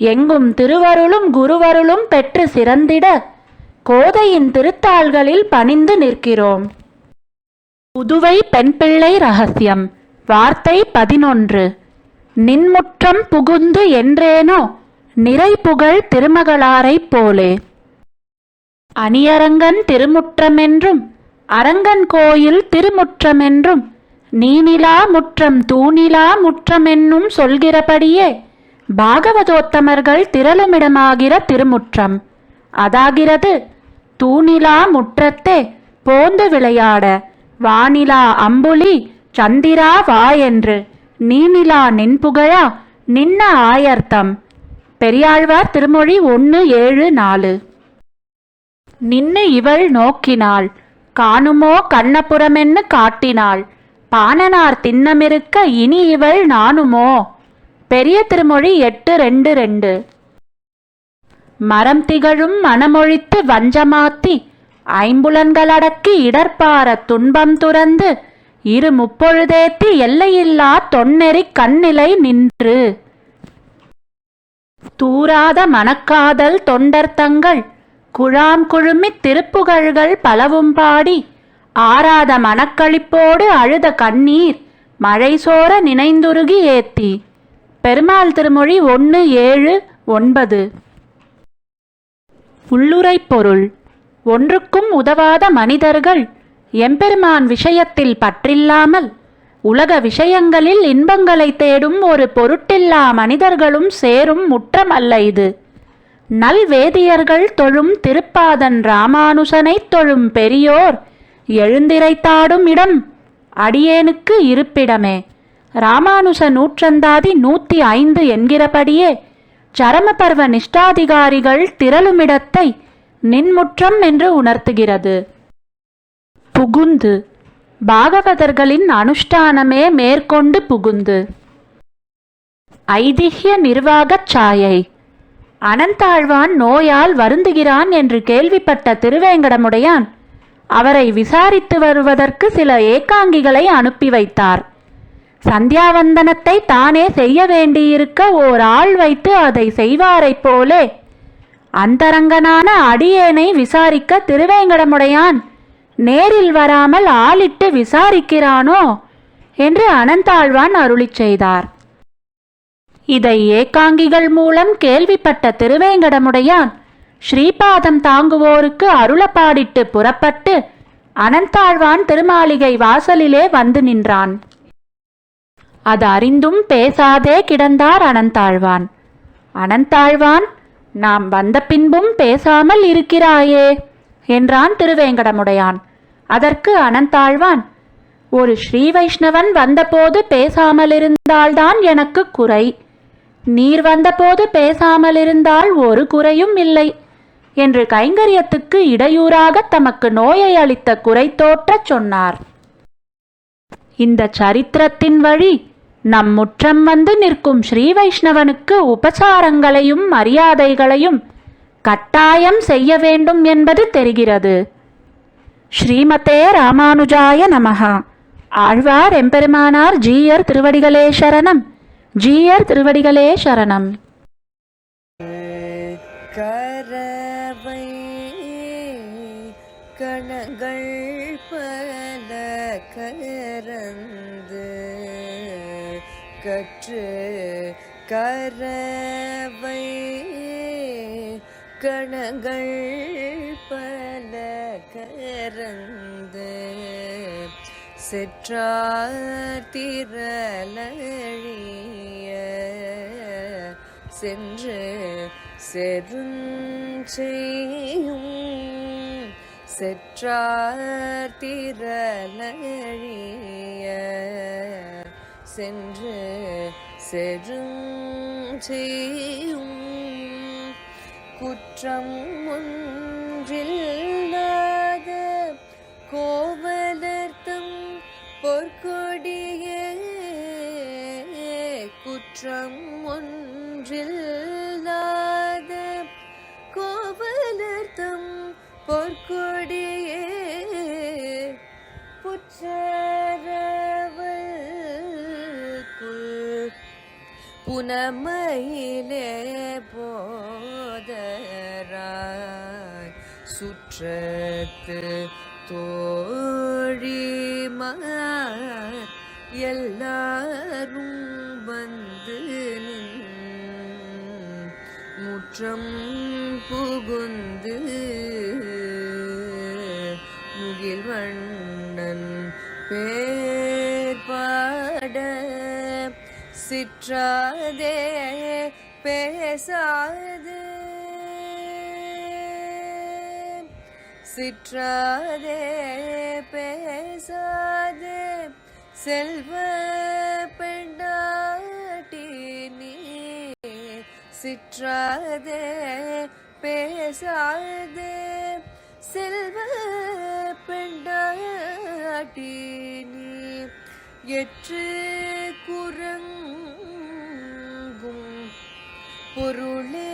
எங்கும் திருவருளும் குருவருளும் பெற்று சிறந்திட கோதையின் திருத்தாள்களில் பணிந்து நிற்கிறோம். புதுவை பெண்பிள்ளை ரகசியம் வார்த்தை பதினொன்று. நின்முற்றம் புகுந்து என்றேனோ நிறைபுகழ் திருமகளாரைப் போலே. அணியரங்கன் திருமுற்றமென்றும் அரங்கன் கோயில் திருமுற்றமென்றும் நீனிலா முற்றம் தூணிலா முற்றமென்னும் சொல்கிறபடியே பாகவதோத்தமர்கள் திரளுமிடமாகிற திருமுற்றம். அதாகிறது தூணிலா முற்றத்தே போந்து விளையாட வானிலா அம்புலி சந்திரா வா என்று நீனிலா நின்புகழா நின்ன ஆயர்த்தம். பெரியாழ்வார் திருமொழி ஒன்று ஏழு நாலு. நின்னு இவள் நோக்கினாள் காணுமோ கண்ணபுரமென்னு காட்டினாள் பாணனார் திண்ணமிருக்க இனி இவள் நானுமோ பெரிய திருமொழி எட்டு ரெண்டு ரெண்டு. மரம் திகழும் மனமொழித்து வஞ்சமாத்தி ஐம்புலன்களடக்கி இடர்பார துன்பம் துறந்து இரு முப்பொழுதேத்தி எல்லையில்லா தொன்னெறி கண்ணிலை நின்று. தூராத மனக்காதல் தொண்டர் தங்கள் குழாம் குழுமித் திருப்புகழ்கள் பலவும் பாடி ஆறாத மனக்களிப்போடு அழுத கண்ணீர் மழை சோர நினைந்துருகி ஏத்தி. பெருமாள் திருமொழி ஒன்று ஏழு ஒன்பது. உள்ளுரைப் பொருள். ஒன்றுக்கும் உதவாத மனிதர்கள் எம்பெருமான் விஷயத்தில் பற்றில்லாமல் உலக விஷயங்களில் இன்பங்களை தேடும் ஒரு பொருட்டில்லா மனிதர்களும் சேரும் முற்றம் அல்ல இது நல்வேதியர்கள் தொழும் திருப்பாதன் ராமானுசனைத் தொழும் பெரியோர் எழுந்திரைத்தாடும் இடம் அடியேனுக்கு இருப்பிடமே. ராமானுச நூற்றந்தாதி நூத்தி ஐந்து என்கிறபடியே சரமபர்வ நிஷ்டாதிகாரிகள் திரளுமிடத்தை நின்முற்றம் என்று உணர்த்துகிறது. புகுந்து பாகவதர்களின் அனுஷ்டானமே மேற்கொண்டு புகுந்து. ஐதிஹ்ய நிர்வாகச் சாயை. அனந்தாழ்வான் நோயால் வருந்துகிறான் என்று கேள்விப்பட்ட திருவேங்கடமுடையான் அவரை விசாரித்து வருவதற்கு சில ஏகாங்கிகளை அனுப்பி வைத்தார். சந்தியாவந்தனத்தை தானே செய்ய வேண்டியிருக்க ஓர் ஆள் வைத்து அதை செய்வாரைப் போலே. அந்தரங்கனான அடியேனை விசாரிக்க திருவேங்கடமுடையான் நேரில் வராமல் ஆளிட்டு விசாரிக்கிறானோ? என்று அனந்தாழ்வான் அருளிச் செய்தார். இதை ஏகாங்கிகள் மூலம் கேள்விப்பட்ட திருவேங்கடமுடையான் ஸ்ரீபாதம் தாங்குவோருக்கு அருளப்பாடிட்டு புறப்பட்டு அனந்தாழ்வான் திருமாளிகை வாசலிலே வந்து நின்றான். அது அறிந்தும் பேசாதே கிடந்தார் அனந்தாழ்வான். அனந்தாழ்வான் நாம் வந்த பின்பும் பேசாமல் இருக்கிறாயே என்றான் திருவேங்கடமுடையான். அதற்கு அனந்தாழ்வான் ஒரு ஸ்ரீ வைஷ்ணவன் வந்தபோது பேசாமலிருந்தால்தான் எனக்கு குறை. நீர் வந்தபோது பேசாமலிருந்தால் ஒரு குறையும் இல்லை என்று கைங்கரியத்துக்கு இடையூறாக தமக்கு நோயை அளித்த குறை தோற்றச் சொன்னார். இந்த சரித்திரத்தின் வழி நம் முற்றம் வந்து நிற்கும் ஸ்ரீ வைஷ்ணவனுக்கு உபசாரங்களையும் மரியாதைகளையும் கட்டாயம் செய்ய வேண்டும் என்பது தெரிகிறது. ஸ்ரீமதே ராமானுஜாய நமஹா. ஆழ்வார் எம்பெருமானார் ஜீயர் திருவடிகளே சரணம். ஜீயர் திருவடிகளே சரணம். கரவை கணங்கள் பல கரந்து கற்று கரவை கணங்கள் பல கரந்து செற்றார் சென்று செருஞ்செய்யும் செற்றார் திரளிய சென்று செருஞ்செய்யும் குற்றம் ஒன்றில்லாத கோவலர்த்தம் பொற்கொடிய. குற்றம் ஒன்றில்லாத கோவலர்த்தம் பொற்கொடிய. புற்ற புனமையிலே போதராய் சுற்றத்து தோழிமார் எல்லாரும் வந்து முற்றம் புகுந்து முகில்வண்ணன் பே சிற்றாதே பேசாதே. சிற்றாதே பேசாதே. செல்வ பெண்டாட்டி நீ. சிற்றாதே பேசாதே. செல்வ பெண்டாட்டி நீ. எற்று பொருளே